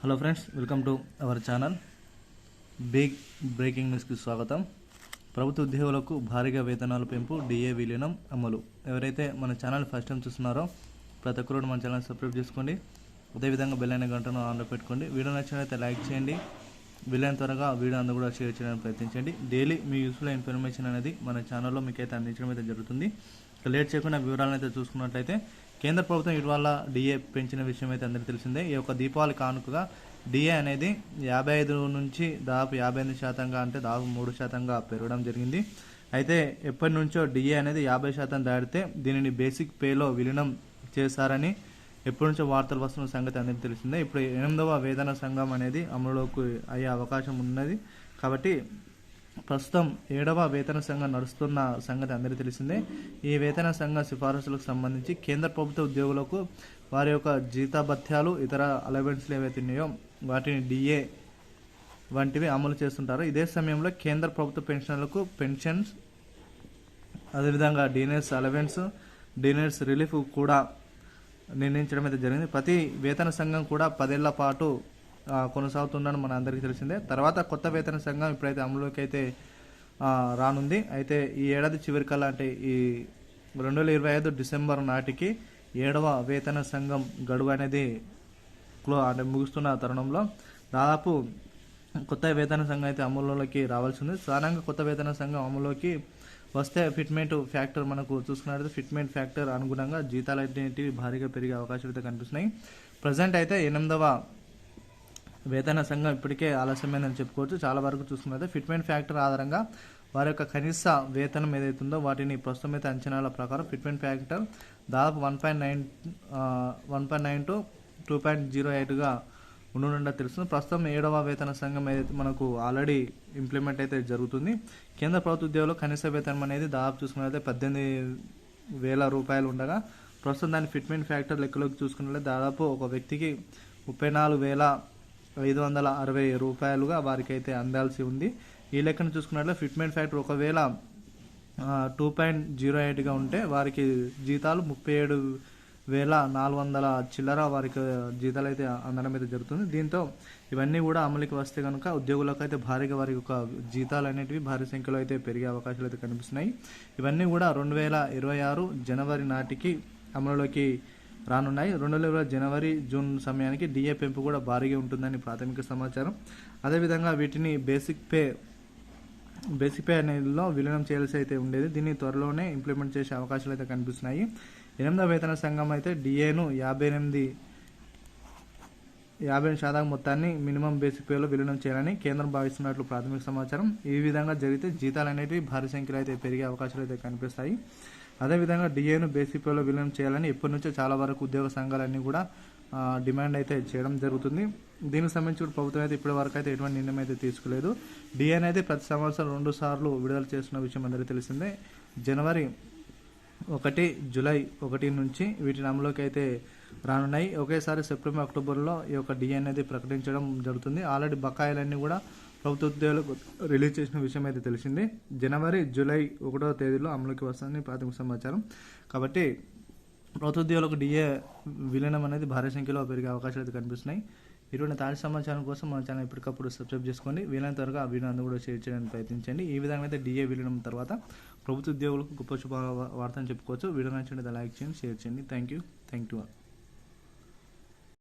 Hello friends welcome to our channel. Big breaking న్యూస్కి స్వాగతం. ప్రభుత్వ ఉద్యోగులకు భారీగా వేతనాల పెంపు డిఏ విలీనం అమలు. ఎవరైతే మన ఛానల్ ఫస్ట్ టైం చూస్తున్నారో ప్రతి ఒక్కరు మన ఛానల్ సబ్స్క్రైబ్ చేసుకోండి. అదేవిధంగా బెల్ అయిన గంటను ఆన్లో పెట్టుకోండి. వీడియో నచ్చినట్లయితే లైక్ చేయండి. వీలైన త్వరగా వీడియో అందరూ కూడా షేర్ చేయడానికి ప్రయత్నించండి. డైలీ మీ యూస్ఫుల్ ఇన్ఫర్మేషన్ అనేది మన ఛానల్లో మీకు అయితే అందించడం అయితే జరుగుతుంది. లేట్ చేయకుండా వివరాలను అయితే చూసుకున్నట్లయితే కేంద్ర ప్రభుత్వం ఇటీవల డిఏ పెంచిన విషయం అయితే అందరికీ తెలిసిందే. ఈ యొక్క దీపావళి కానుకగా డిఏ అనేది యాభై ఐదు నుంచి దాదాపు యాభై ఎనిమిది శాతంగా అంటే దాదాపు మూడు శాతంగా పెరగడం జరిగింది. అయితే ఎప్పటి నుంచో డిఏ అనేది యాభై శాతం దాటితే దీనిని బేసిక్ పేలో విలీనం చేశారని ఎప్పటి నుంచో వార్తలు వస్తున్న సంగతి అందరికీ తెలిసిందే. ఇప్పుడు ఎనిమిదవ వేతన సంఘం అనేది అమలులోకి అయ్యే అవకాశం ఉన్నది. కాబట్టి ప్రస్తుతం ఏడవ వేతన సంఘం నడుస్తున్న సంగతి అందరికీ తెలిసిందే. ఈ వేతన సంఘ సిఫారసులకు సంబంధించి కేంద్ర ప్రభుత్వ ఉద్యోగులకు వారి యొక్క జీతభత్యాలు ఇతర అలవెన్స్లు ఏవైతే ఉన్నాయో వాటిని డిఏ వంటివి అమలు చేస్తుంటారు. ఇదే సమయంలో కేంద్ర ప్రభుత్వ పెన్షన్లకు పెన్షన్స్ అదేవిధంగా డీనర్స్ అలవెన్స్ డీనర్స్ రిలీఫ్ కూడా నిర్ణయించడం అయితే జరిగింది. ప్రతి వేతన సంఘం కూడా పదేళ్ళ పాటు కొనసాగుతుందని మన అందరికీ తెలిసిందే. తర్వాత కొత్త వేతన సంఘం ఇప్పుడైతే అమలులోకి అయితే రానుంది. అయితే ఈ ఏడాది చివరికల్లా అంటే ఈ రెండు వేల ఇరవై ఐదు డిసెంబర్ నాటికి ఏడవ వేతన సంఘం గడువు అనేది క్లో అంటే ముగుస్తున్న తరుణంలో దాదాపు కొత్త వేతన సంఘం అయితే అమలులోకి రావాల్సి ఉంది సాధారణంగా కొత్త వేతన సంఘం అమలులోకి వస్తే ఫిట్మెంట్ ఫ్యాక్టర్ మనకు చూసుకున్నట్లయితే ఫిట్మెంట్ ఫ్యాక్టర్ అనుగుణంగా జీతాలు అనేటివి భారీగా పెరిగే అవకాశాలు అయితే కనిపిస్తున్నాయి. ప్రజెంట్ అయితే ఎనిమిదవ వేతన సంఘం ఇప్పటికే ఆలస్యమైందని చెప్పుకోవచ్చు. చాలా వరకు చూసుకున్నట్లయితే ఫిట్మెంట్ ఫ్యాక్టర్ ఆధారంగా వారి యొక్క కనీస వేతనం ఏదైతుందో వాటిని ప్రస్తుతం అయితే అంచనాల ప్రకారం ఫిట్మెంట్ ఫ్యాక్టర్ దాదాపు one point nine one point nine to two point zero ఎయిట్గా ఉండనుండా తెలుస్తుంది. ప్రస్తుతం ఏడవ వేతన సంఘం ఏదైతే మనకు ఆల్రెడీ ఇంప్లిమెంట్ అయితే జరుగుతుంది. కేంద్ర ప్రభుత్వ ఉద్యోగులు కనీస వేతనం అనేది దాదాపు చూసుకున్నట్లయితే పద్దెనిమిది వేల రూపాయలు ఉండగా ప్రస్తుతం దాని ఫిట్మెంట్ ఫ్యాక్టర్ లెక్కలోకి చూసుకున్నట్లయితే దాదాపు ఒక వ్యక్తికి ముప్పై నాలుగు వేల ఐదు వందల అరవై రూపాయలుగా వారికి అయితే అందాల్సి ఉంది. ఈ లెక్కను చూసుకున్నట్లయితే ఫిట్మెంట్ ఫ్యాక్టర్ ఒకవేళ టూ పాయింట్ జీరో ఎయిట్గా ఉంటే వారికి జీతాలు ముప్పై ఏడు వేల నాలుగు వందల చిల్లర వారికి జీతాలు అయితే అందడం అయితే జరుగుతుంది. దీంతో ఇవన్నీ కూడా అమలుకి వస్తే కనుక ఉద్యోగులకు అయితే భారీగా వారికి ఒక జీతాలు అనేటివి భారీ సంఖ్యలో అయితే పెరిగే అవకాశాలు అయితే కనిపిస్తున్నాయి. ఇవన్నీ కూడా రెండు వేల ఇరవై ఆరు జనవరి నాటికి అమలులోకి రానున్నాయి. రెండు వేల జనవరి జూన్ సమయానికి డిఏ పెంపు కూడా భారీగా ఉంటుందని ప్రాథమిక సమాచారం. అదేవిధంగా వీటిని బేసిక్ పే బేసిక్ పే అనేదిలో విలీనం చేయాల్సి అయితే ఉండేది. దీన్ని త్వరలోనే ఇంప్లిమెంట్ చేసే అవకాశాలు అయితే కనిపిస్తున్నాయి. ఎనిమిదవ వేతన సంఘం అయితే డిఏను యాభై ఎనిమిది యాభై ఎనిమిది శాతం మొత్తాన్ని మినిమం బేసిక్ పేలో విలీనం చేయాలని కేంద్రం భావిస్తున్నట్లు ప్రాథమిక సమాచారం. ఈ విధంగా జరిగితే జీతాలు అనేవి భారీ సంఖ్యలో అయితే పెరిగే అవకాశాలు అయితే కనిపిస్తాయి. అదేవిధంగా డిఏను బేసిక్ విలీనం చేయాలని ఎప్పటి నుంచో చాలా వరకు ఉద్యోగ సంఘాలన్నీ కూడా డిమాండ్ అయితే చేయడం జరుగుతుంది. దీనికి సంబంధించి కూడా ప్రభుత్వం అయితే ఇప్పటి వరకు అయితే ఎటువంటి నిర్ణయం అయితే తీసుకోలేదు. డిఏని అయితే ప్రతి సంవత్సరం రెండు సార్లు విడుదల చేస్తున్న విషయం అందరికీ తెలిసిందే. జనవరి ఒకటి జూలై ఒకటి నుంచి వీటిని అమలులోకి అయితే రానున్నాయి. ఒకేసారి సెప్టెంబర్ అక్టోబర్లో ఈ యొక్క డిఏ అనేది ప్రకటించడం జరుగుతుంది. ఆల్రెడీ బకాయిలన్నీ కూడా ప్రభుత్వ ఉద్యోగులకు రిలీజ్ చేసిన విషయం అయితే తెలిసింది. జనవరి జూలై ఒకటో తేదీలో అమలుకి వస్తుందని ప్రాథమిక సమాచారం. కాబట్టి ప్రభుత్వ ఉద్యోగులకు డిఏ విలీనం అనేది భారీ సంఖ్యలో పెరిగే అవకాశాలు అయితే కనిపిస్తున్నాయి. ఇటువంటి తాజా సమాచారం కోసం మన ఛానల్ ఎప్పటికప్పుడు సబ్స్క్రైబ్ చేసుకోండి. వీలైన త్వరగా ఆ వీడియో కూడా షేర్ చేయడానికి ప్రయత్నించండి. ఈ విధంగా అయితే డిఏ విలీనం తర్వాత ప్రభుత్వ ఉద్యోగులకు గొప్ప శుభ వార్తను చెప్పుకోవచ్చు. వీడియో నచ్చినట్లయితే లైక్ చేయండి షేర్ చేయండి. Thank you. Thank you